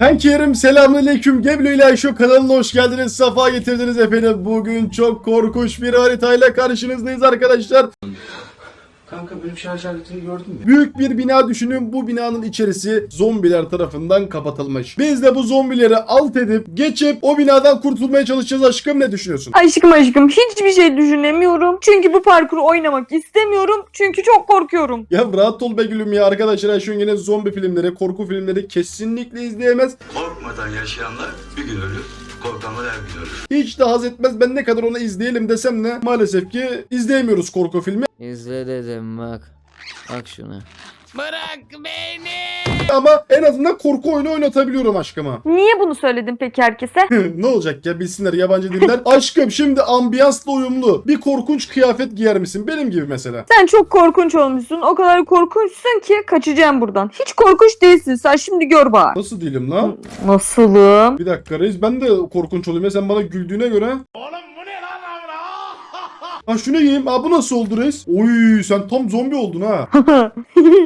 Kankilerim selamünaleyküm. Geblo ile Ayşo kanalına hoş geldiniz. Safa getirdiniz efendim. Bugün çok korkunç bir haritayla karşınızdayız arkadaşlar. Kanka benim şarj aletini gördün mü? Büyük bir bina düşünün. Bu binanın içerisi zombiler tarafından kapatılmış. Biz de bu zombileri alt edip geçip o binadan kurtulmaya çalışacağız aşkım. Ne düşünüyorsun? Aşkım aşkım hiçbir şey düşünemiyorum. Çünkü bu parkuru oynamak istemiyorum. Çünkü çok korkuyorum. Ya rahat ol be gülüm ya arkadaşlar. Ayşo yine zombi filmleri, korku filmleri kesinlikle izleyemez. Korkmadan yaşayanlar bir gün ölür, korkanlar ölür. Hiç de haz etmez. Ben ne kadar onu izleyelim desem de maalesef ki izleyemiyoruz korku filmi. İzle dedim bak. Bak şuna. Ama en azından korku oyunu oynatabiliyorum aşkıma. Niye bunu söyledin peki herkese? ne olacak ya bilsinler yabancı diller. Aşkım şimdi ambiyansla uyumlu bir korkunç kıyafet giyer misin? Benim gibi mesela. Sen çok korkunç olmuşsun. O kadar korkunçsun ki kaçacağım buradan. Hiç korkunç değilsin. Sen şimdi gör bak. Nasıl değilim lan? Nasılım? Bir dakika reis ben de korkunç olayım ya sen bana güldüğüne göre. Ha şunu giyeyim. Ha bu nasıl oldu reis? Oy sen tam zombi oldun ha.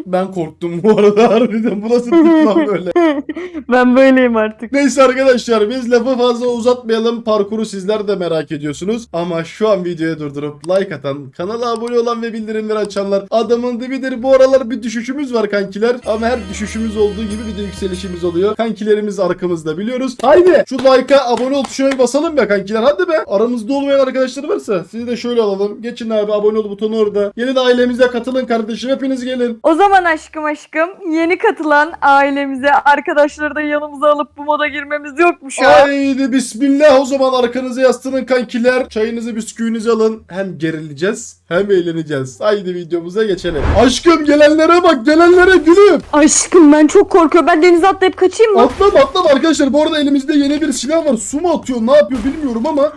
ben korktum bu arada harbiden. Bu nasıl tip lan böyle? ben böyleyim artık. Neyse arkadaşlar biz lafı fazla uzatmayalım. Parkuru sizler de merak ediyorsunuz. Ama şu an videoyu durdurup like atan, kanala abone olan ve bildirimleri açanlar adamın dibidir. Bu aralar bir düşüşümüz var kankiler. Ama her düşüşümüz olduğu gibi bir de yükselişimiz oluyor. Kankilerimiz arkamızda biliyoruz. Haydi şu like'a abone ol tuşuna basalım be kankiler. Hadi be. Aramızda olmayan arkadaşlar varsa sizi de şöyle alalım. Geçin abi abone ol butonu orada. Yeni de ailemize katılın kardeşim. Hepiniz gelin. O zaman aşkım aşkım yeni katılan ailemize arkadaşları da yanımıza alıp bu moda girmemiz yok mu şu an? Haydi bismillah o zaman arkanızı yaslanın kankiler. Çayınızı bisküvinizi alın. Hem gerileceğiz hem eğleneceğiz. Haydi videomuza geçelim. Aşkım gelenlere bak gelenlere gülüm. Aşkım ben çok korkuyorum. Ben denize atlayıp kaçayım mı? Atlama atlama arkadaşlar. Bu arada elimizde yeni bir silah var. Su mu atıyor ne yapıyor bilmiyorum ama.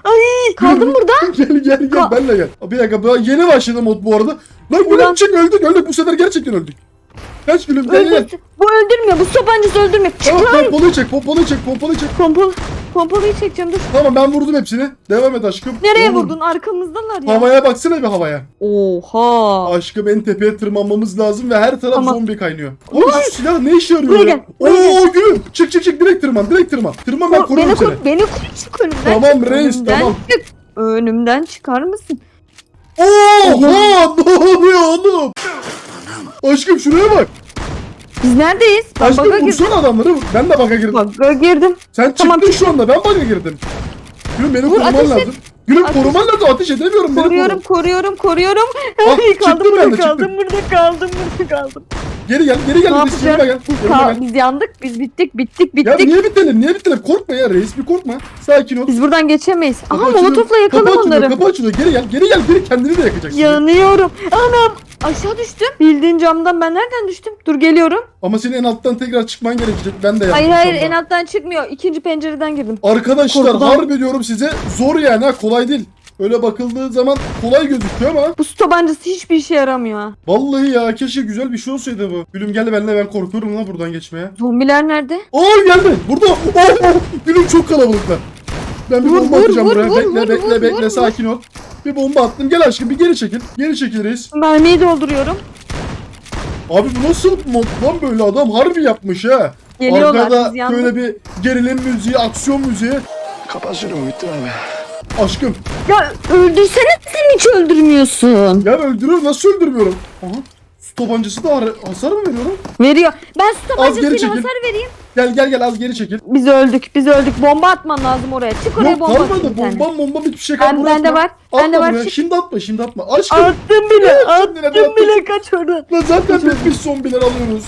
Kaldım burada. gel gel gel Ka- benle gel. Bir dakika ben yeni başladı mod bu arada. Lan Ulan. çık öldük öldük bu sefer gerçekten öldük. Kaç gülüm gel gel. Bu öldürmüyor. Bu tabancası öldürmüyor. Çık Tamam lan. pompalıyı çek pompalıyı çek pompalıyı çek. Pompalı. Pompalıyı çekeceğim dur. Tamam ben vurdum hepsini. Devam et aşkım. Nereye Oğlum, vurdun? Arkamızdalar ya. Havaya baksana bir havaya. Oha. Aşkım en tepeye tırmanmamız lazım ve her taraf Tamam. zombi kaynıyor. Oğlum şu silah ne işe yarıyor Buraya ya? Oo gülüm. Çık çık çık direkt tırman direkt tırman. Tırman ben Ko- koruyorum beni seni. koru, beni koru çık önümden. Tamam çık, reis, önümden tamam. Çık. Önümden çıkar mısın? Oha ne oluyor oğlum? Aşkım şuraya bak. Biz neredeyiz? Ben Aşkım baga girdim. vursana adamları. vur. Ben de baka girdim. Baga girdim. Sen çıktın Tamam, şu anda ben baka girdim. Gülüm beni Vur, koruman ateş et. lazım. Gülüm Ateş- koruman lazım ateş edemiyorum beni Koruyorum, koru. koruyorum, koruyorum. Ah, Ay, çıktım kaldım ben burada, de, kaldım çıktım. burada, kaldım burada, kaldım. Geri gel geri gel. Ne Reis yanıma gel. Yanıma Ka- gel. biz yandık, biz bittik, bittik, Ya bittik. niye bitelim niye bitelim korkma ya reis bir korkma. Sakin ol. Biz buradan geçemeyiz. Aha Kapı açılıyor, molotofla yakalım kapı açılıyor, onları. Kapı açılıyor. Geri gel. Geri gel. Geri kendini de yakacaksın. Yanıyorum. Anam aşağı düştüm. Bildiğin camdan ben nereden düştüm? Dur geliyorum. Ama senin en alttan tekrar çıkman gerekecek. Ben de yaptım. Hayır hayır en alttan çıkmıyor. İkinci pencereden girdim. Arkadaşlar Korkudan. harbi diyorum size zor yani ha kolay değil. Öyle bakıldığı zaman kolay gözüküyor ama Bu su tabancası hiçbir işe yaramıyor ha. vallahi ya keşke güzel bir şey olsaydı bu. Gülüm gel benimle ben korkuyorum lan buradan geçmeye. Zombiler nerede? Oo geldi. Burada. Oh, oh. Gülüm çok kalabalıklar. Ben bir Vur, bomba vur, atacağım vur, buraya. vur, bekle vur, bekle vur, bekle vur, sakin ol. Bir bomba attım. Gel aşkım bir geri çekil. Geri çekil reis. Mermiyi dolduruyorum. Abi bu nasıl mod lan böyle adam harbi yapmış ha. Geliyorlar Arkada biz yandık. böyle bir gerilim müziği, aksiyon müziği. Kapat şunu Muhittin abi. Aşkım Ya öldürsene sen hiç öldürmüyorsun. ya öldürür nasıl öldürmüyorum? Aha. Su tabancası da har- hasar mı veriyorum? Veriyor. Ben su tabancasıyla çekil. hasar vereyim. Gel gel gel az geri çekil. Biz öldük. Biz öldük. Bomba atman lazım oraya. Çık oraya Yok bomba kalmadı bir tane. bomba bomba hiçbir şey Ben, kalmadı. bende var. Bende var. Çık. Şimdi atma şimdi atma. Aşkım Attım bile. Attım. bile. Kaç oradan. lan zaten biz biz zombiler alıyoruz.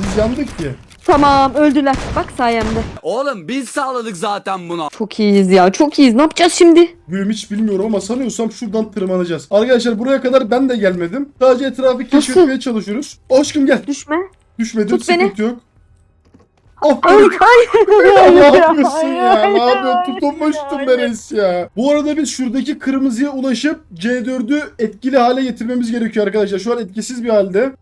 Biz yandık ki. Tamam öldüler. Bak sayemde. Oğlum biz sağladık zaten bunu. Çok iyiyiz ya. Çok iyiyiz. Ne yapacağız şimdi? Gülüm hiç bilmiyorum ama sanıyorsam şuradan tırmanacağız. Arkadaşlar buraya kadar ben de gelmedim. Sadece etrafı keşfetmeye çalışıyoruz. Aşkım gel. Düşme. Düşmedim Tut beni. sıkıntı yok. Oh, ay. ya, ne yapıyorsun ya? Ne yapıyorsun? ay. ben reis ya. Bu arada biz şuradaki kırmızıya ulaşıp C4'ü etkili hale getirmemiz gerekiyor arkadaşlar. Şu an etkisiz bir halde.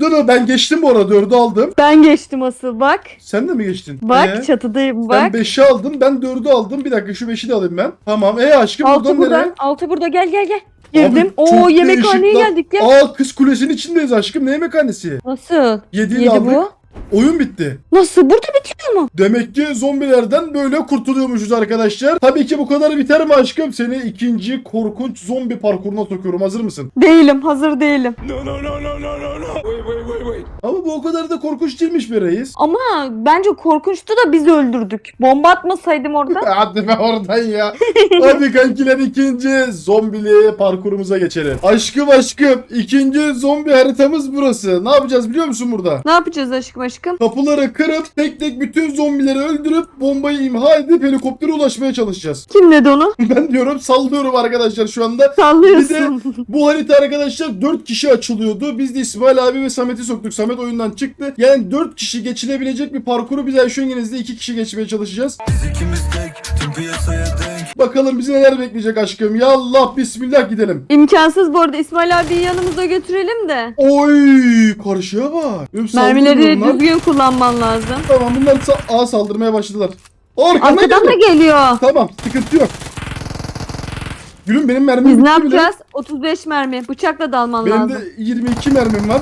Dur ben geçtim bu arada dördü aldım. Ben geçtim asıl bak. Sen de mi geçtin? Bak ee, çatıdayım bak. Ben beşi aldım ben dördü aldım. Bir dakika şu beşi de alayım ben. Tamam ee aşkım altı buradan, buradan nereye? Altı burada gel gel gel. Girdim. Abi, Oo yemekhaneye geldik gel. Aa kız kulesinin içindeyiz aşkım. Ne yemekhanesi? Nasıl? Yedi aldık. Bu. Oyun bitti. Nasıl? Burada bitiyor mu? Demek ki zombilerden böyle kurtuluyormuşuz arkadaşlar. Tabii ki bu kadar biter mi aşkım? Seni ikinci korkunç zombi parkuruna sokuyorum. Hazır mısın? Değilim. Hazır değilim. Ama bu o kadar da korkunç değilmiş be reis. Ama bence korkunçtu da biz öldürdük. Bomba atmasaydım orada. Hadi be oradan ya. Hadi kankiler ikinci zombili parkurumuza geçelim. Aşkım aşkım ikinci zombi haritamız burası. Ne yapacağız biliyor musun burada? ne yapacağız aşkım aşkım? Kapıları kırıp tek tek bütün zombileri öldürüp bombayı imha edip helikoptere ulaşmaya çalışacağız. Kim dedi onu? Ben diyorum sallıyorum arkadaşlar şu anda. Sallıyorsun. Bu harita arkadaşlar 4 kişi açılıyordu. Biz de İsmail abi ve Samet'i soktuk. Samet oyundan çıktı. Yani 4 kişi geçilebilecek bir parkuru biz Ayşengeniz'de 2 kişi geçmeye çalışacağız. Bakalım bizi neler bekleyecek aşkım. Ya Allah bismillah gidelim. İmkansız bu arada. İsmail abiyi yanımıza götürelim de. Oy karşıya bak. Öp, Mermileri düzgün kullanman lazım. Tamam bunlar sa- A saldırmaya başladılar. Arkamdan Arkadan da geliyor. geliyor. Tamam sıkıntı yok. Gülüm benim mermim Biz ne bile. yapacağız? 35 mermi. Bıçakla dalman Benim lazım. de 22 mermim var.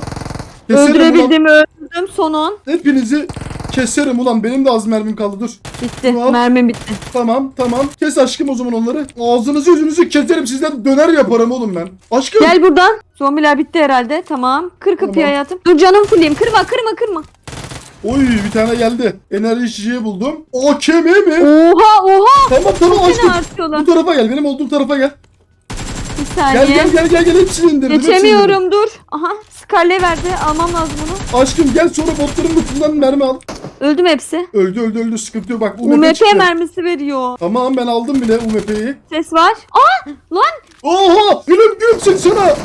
Keserim. Öldürebildiğimi öldürdüm. Son 10. Hepinizi keserim ulan. Benim de az mermim kaldı dur. Bitti. Tamam. Mermim bitti. Tamam tamam. Kes aşkım o zaman onları. Ağzınızı yüzünüzü keserim sizden döner yaparım oğlum ben. Aşkım. Gel buradan. Zombiler bitti herhalde. Tamam. Kır kapıyı Tamam. hayatım. Dur canım fulleyim. Kırma kırma kırma. Oy bir tane geldi. Enerji içeceği buldum. AKM mi? Oha oha. Tamam tamam aşkım. Seni artıyorlar. Bu tarafa gel. Benim olduğum tarafa gel. Gel saniye. gel gel gel gel hepsini indirdim. Geçemiyorum dur. Aha. Scarlet verdi. Almam lazım bunu. Aşkım gel sonra botların lootundan mermi al. Öldüm hepsi. Öldü öldü öldü sıkıntı yok. Bak UMP, UMP çıktı. mermisi veriyor. Tamam ben aldım bile UMP'yi. Ses var. Aa lan. Oha gülüm gülüm sen sana.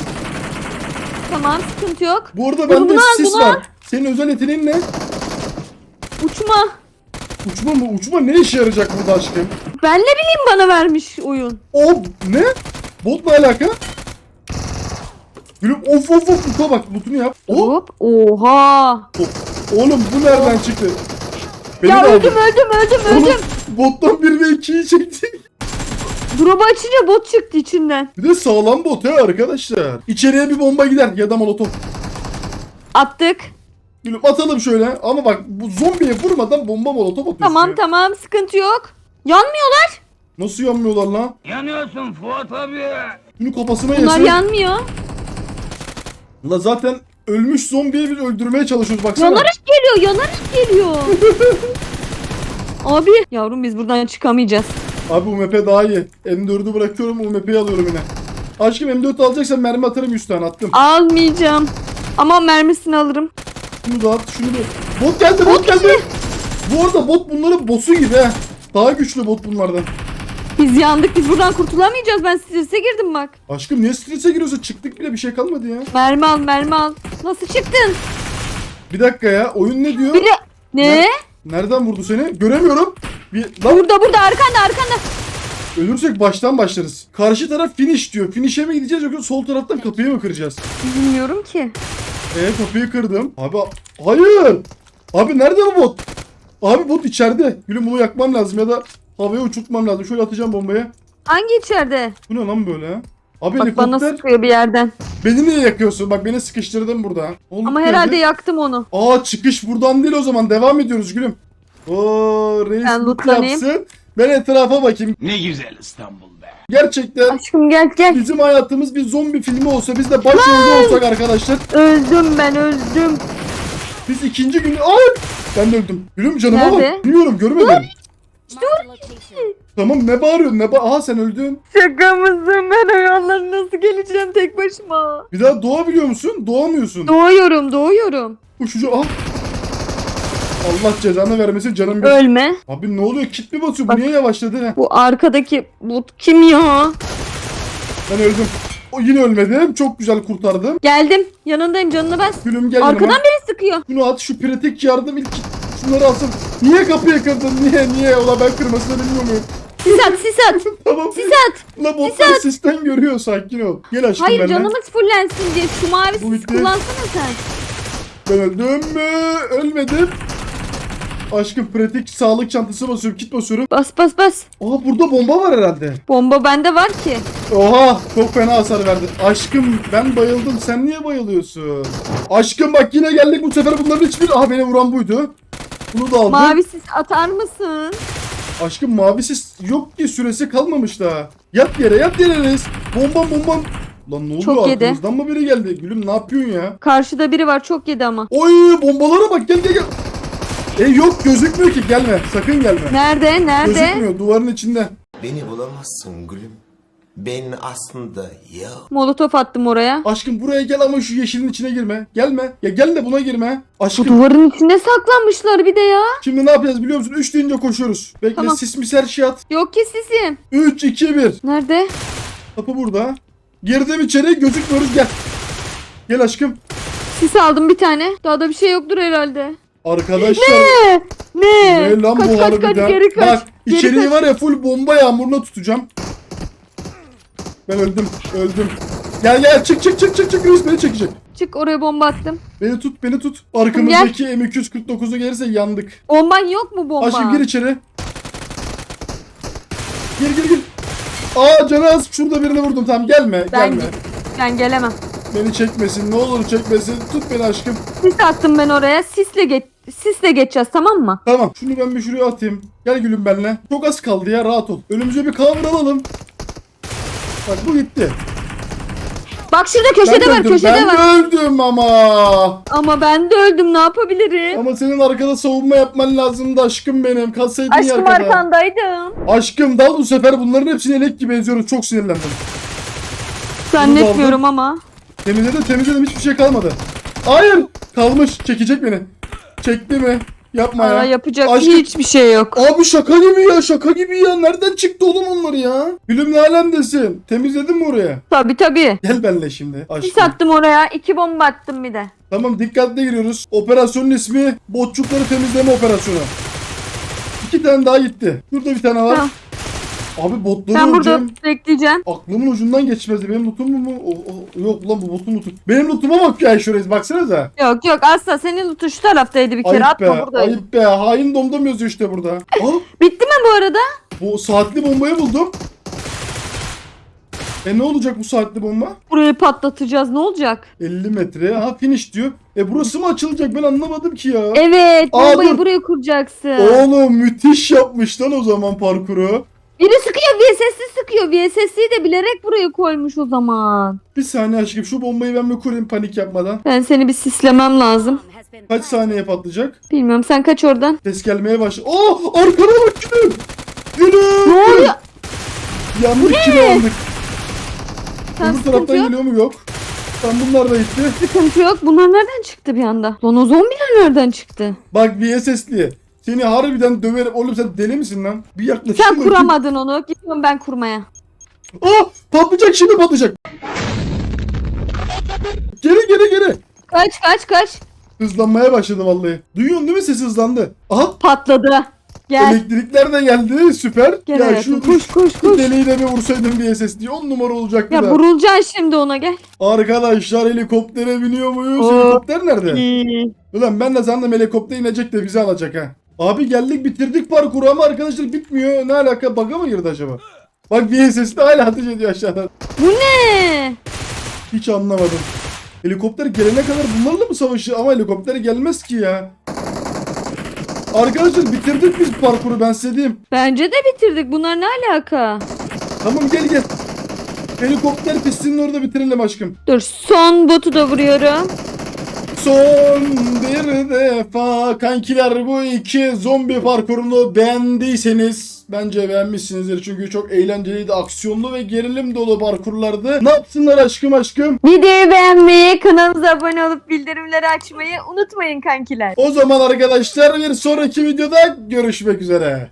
Tamam sıkıntı yok. Bu arada bende bunu al, sis bunu var. Senin özel yeteneğin ne? Uçma. Uçma mı? Uçma ne işe yarayacak burada aşkım? Ben ne bileyim bana vermiş oyun. O ne? Bot ne alaka? Gülüm of of of loot'a bak loot'unu yap. O Hop. Oha. oğlum bu nereden çıktı? Beni ya de öldüm aldı. öldüm öldüm Oğlum öldüm. bottan 1 ve 2'yi çekti. Drop'u açınca bot çıktı içinden. Bir de sağlam bot ha arkadaşlar. İçeriye bir bomba gider ya da molotof. Attık. Gülüm atalım şöyle ama bak bu zombiye vurmadan bomba molotof atıyorsun. Tamam ya. tamam sıkıntı yok. Yanmıyorlar. Nasıl yanmıyorlar lan? Yanıyorsun Fuat abi. Bunu kafasına Bunlar yesin. yanmıyor. La zaten ölmüş zombiyi biz öldürmeye çalışıyoruz baksana. Yanarak geliyor yanarak geliyor. Abi yavrum biz buradan çıkamayacağız. Abi UMP daha iyi. M4'ü bırakıyorum UMP'yi alıyorum yine. Aşkım M4 alacaksan mermi atarım 100 tane attım. Almayacağım. Ama mermisini alırım. Şunu da at şunu da. Bot geldi bot geldi. Bu arada bot bunların boss'u gibi he. Daha güçlü bot bunlardan. Biz yandık biz buradan kurtulamayacağız. Ben strese girdim bak. Aşkım niye strese giriyorsun? Çıktık bile bir şey kalmadı ya. Mermi al mermi al. Nasıl çıktın? Bir dakika ya oyun ne diyor? Biri... Ne? Nereden vurdu seni? Göremiyorum. Bir, lan Burada burada arkanda arkanda. ölürsek baştan başlarız. Karşı taraf finish diyor. Finish'e mi gideceğiz yoksa sol taraftan kapıyı mı kıracağız? Bilmiyorum ki. Ee kapıyı kırdım. Abi hayır. Abi nerede bu bot? Abi bot içeride. Gülüm bunu yakmam lazım ya da havaya uçurtmam lazım. Şöyle atacağım bombayı. Hangi içeride? Bu ne lan böyle? Abi Bak bana sıkıyor bir yerden. Beni niye yakıyorsun? Bak beni sıkıştırdın burada. Oğlum Ama nerede? herhalde yaktım onu. Aa çıkış buradan değil o zaman. Devam ediyoruz gülüm. Oo reis Ben loot lootlanayım. yapsın. Ben etrafa bakayım. Ne güzel İstanbul be. Gerçekten Aşkım gel gel. bizim hayatımız bir zombi filmi olsa biz de başrolde olsak arkadaşlar. Öldüm ben öldüm. Biz ikinci gün... Ay! Ben de öldüm. Gülüm canıma Nerede? bak. Bilmiyorum görmedim. Tamam ne bağırıyorsun ne ba Aha sen öldün. Şaka mısın? Ben o nasıl geleceğim tek başıma? Bir daha doğabiliyor musun? Doğamıyorsun. Doğuyorum doğuyorum. Uçucu ah. Allah cezanı vermesin canım bir. Ölme. Abi ne oluyor? Kit mi basıyor? Bu Bak. niye yavaşladı? Bu arkadaki bot kim ya? Ben öldüm. O yine ölmedim. Çok güzel kurtardım. Geldim. Yanındayım canını bas. Gülüm gel Arkadan yanıma. biri sıkıyor. Şunu at şu pratik yardım ilk şunları alsın. Niye kapıyı kırdın? Niye? Niye? Ulan ben kırmasını bilmiyor muyum? Sis at sis at. tamam. Sis at. La botlar sistem görüyor sakin ol. Gel aşkım Hayır benimle. canımız fullensin diye şu mavi Bu sis bitti. kullansana sen. Ben öldüm mü? Ölmedim. Aşkım pratik sağlık çantası basıyorum. Kit basıyorum. Bas bas bas. Aa burada bomba var herhalde. Bomba bende var ki. Oha çok fena hasar verdi. Aşkım ben bayıldım. Sen niye bayılıyorsun? Aşkım bak yine geldik bu sefer bunların hiçbir... Aha beni vuran buydu. Bunu da aldım. Mavi sis atar mısın? Aşkım mavisi yok ki süresi kalmamış daha. Yat yere yat yere reis. Bombam bombam. Lan ne oluyor Çok yedi. arkamızdan mı biri geldi? Gülüm ne yapıyorsun ya? Karşıda biri var çok yedi ama. Oy bombalara bak gel gel gel. E yok gözükmüyor ki gelme sakın gelme. Nerede? Nerede? Gözükmüyor duvarın içinde. Beni bulamazsın gülüm. Ben aslında ya. Molotof attım oraya. Aşkım buraya gel ama şu yeşilin içine girme. Gelme. Ya gel de buna girme. Bu Aşkım duvarın içinde saklanmışlar bir de ya. şimdi ne yapacağız biliyor musun? 3 deyince koşuyoruz. Bekle Tamam. sis mis her şey at. Yok ki sisim. 3 2 1. Nerede? Kapı burada. Girdim içeri gözükmüyoruz gel. Gel aşkım. Sis aldım bir tane. Daha da bir şey yoktur herhalde. Arkadaşlar. Ne? Ne? Ne lan kaç, bu kaç, harbiden? kaç, geri kaç. Bak Geri içeriği kaç. var ya full bomba yağmuruna tutacağım. Ben öldüm. Öldüm. Gel gel çık çık çık çık çık Reis beni çekecek. Çık oraya bomba attım. Beni tut beni tut. Arkamızdaki M249'u gelirse yandık. Bomban yok mu bomba? Aşkım gir içeri. Gir gir gir. Aa Canaz şurada birini vurdum tamam gelme ben, gelme. ben gelemem. Beni çekmesin ne olur çekmesin. Tut beni aşkım. Sis attım ben oraya. Sisle geç sisle geçeceğiz tamam mı? Tamam şunu ben bir şuraya atayım. Gel gülüm benimle. Çok az kaldı ya rahat ol. Önümüze bir cover alalım. Bak bu gitti. Bak şurada köşede Ben var öldüm, köşede ben var. öldüm ama. Ama ben de öldüm ne yapabilirim? Ama senin arkada savunma yapman lazımdı aşkım benim. Kalsaydın ya Aşkım arkada. arkandaydım. Aşkım dal bu sefer bunların hepsini elek gibi eziyoruz. Çok sinirlendim. Zannetmiyorum ama. Temizledim temizledim hiçbir şey kalmadı. Hayır. Kalmış. Çekecek beni. Çekti mi? Yapma Aa, ya. yapacak Aşkım- hiçbir şey yok. Abi şaka gibi ya şaka gibi ya. Nereden çıktı oğlum onlar ya? Gülüm ne alemdesin? Temizledin mi oraya? Tabi tabi. Gel benimle şimdi. Sis Aşkım. attım oraya. iki bomba attım bir de. Tamam dikkatli giriyoruz. Operasyonun ismi botçukları temizleme operasyonu. İki tane daha gitti. Burada bir tane var. Tamam. Abi botları Ben burada öleceğim. bekleyeceğim. Aklımın ucundan geçmezdi. Benim lootum mu? O, o- yok lan bu botun lootu. Benim lootuma bak ya şuraya baksanıza. Yok yok asla senin lutun şu taraftaydı bir kere Ayıp be. atma buradaydı. Ayıp be. Hain domdom yazıyor işte burada. Aa, Bitti mi bu arada? bu saatli bombayı buldum. E ne olacak bu saatli bomba? Burayı patlatacağız ne olacak? 50 metre. Ha finish diyor. E burası mı açılacak? Ben anlamadım ki ya. Evet Aa, bombayı dur. buraya kuracaksın. Oğlum müthiş yapmış lan o zaman parkuru. Biri sıkıyor VSS'i sıkıyor. VSS'i de bilerek buraya koymuş o zaman. Bir saniye aşkım şu bombayı ben bir kurayım panik yapmadan. Ben seni bir sislemem lazım. Kaç saniye patlayacak? Bilmiyorum sen kaç oradan. Ses gelmeye başladı. Aa arkana bak gülüm. Gülüm. Ne oluyor? Yandık kilo aldık. Sen Öbür taraftan yok. geliyor mu? Yok. Tam bunlar da gitti. Sıkıntı yok. Bunlar nereden çıktı bir anda? Lan o zombiler nereden çıktı? Bak VSS'li. Seni harbiden döverim. Oğlum sen deli misin lan? Bir yaklaşık. Sen kuramadın onu. Gidiyorum ben kurmaya. Aa patlayacak şimdi patlayacak. Geri geri geri. Kaç kaç kaç. Hızlanmaya başladı vallahi. Duyuyorsun değil mi sesi hızlandı. Aha Patladı. Gel. elektrikler de geldi süper. Gel ya hayatım. şu Koş koş koş. deliği de bir vursaydım VSS diye 10 numara olacaktı Ya da. vurulacaksın şimdi ona gel. Arkadaşlar helikoptere biniyor muyuz? Oo. Helikopter nerede? İyi. Ulan ben de sandım helikopter inecek de bizi alacak ha. Abi geldik bitirdik parkuru ama arkadaşlar bitmiyor. Ne alaka? Bug'a mı girdi acaba? Bak VSS de hala ateş ediyor aşağıdan. Bu ne? Hiç anlamadım. Helikopter gelene kadar bunlarla mı savaşı? Ama helikopter gelmez ki ya. Arkadaşlar bitirdik biz parkuru ben size diyeyim. Bence de bitirdik. Bunlar ne alaka? Tamam gel gel. Helikopter pistinin orada bitirelim aşkım. Dur son botu da vuruyorum. Son bir defa kankiler bu iki zombi parkurunu beğendiyseniz bence beğenmişsinizdir çünkü çok eğlenceliydi, aksiyonlu ve gerilim dolu parkurlardı. Ne yapsınlar aşkım aşkım? Videoyu beğenmeyi, kanalımıza abone olup bildirimleri açmayı unutmayın kankiler. O zaman arkadaşlar bir sonraki videoda görüşmek üzere.